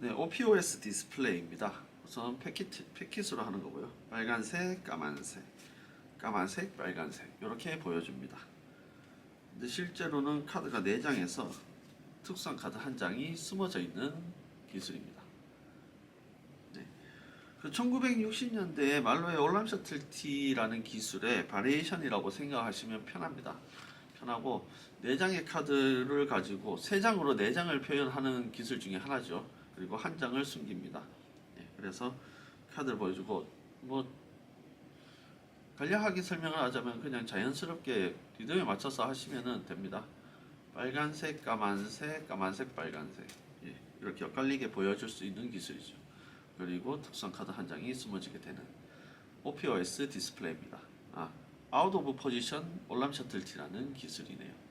네, OPOS 디스플레이입니다. 우선 패킷, 패킷으로 하는 거고요. 빨간색, 까만색, 까만색, 빨간색 이렇게 보여줍니다. 근데 실제로는 카드가 4장에서 특수한 카드 한 장이 숨어져 있는 기술입니다. 네. 그 1960년대에 말로의 올람 셔틀 T라는 기술의 바리에이션이라고 생각하시면 편합니다. 편하고 4장의 카드를 가지고 3장으로 4장을 표현하는 기술 중에 하나죠. 그리고 한 장을 숨깁니다. 예, 그래서 카드를 보여주고 뭐 간략하게 설명을 하자면 그냥 자연스럽게 리듬에 맞춰서 하시면 됩니다. 빨간색, 까만색, 까만색, 빨간색 예, 이렇게 엇갈리게 보여줄 수 있는 기술이죠. 그리고 특수한 카드 한 장이 숨어지게 되는 OPOS 디스플레이입니다. 아, 아웃 오브 포지션 올람 셔틀티라는 기술이네요.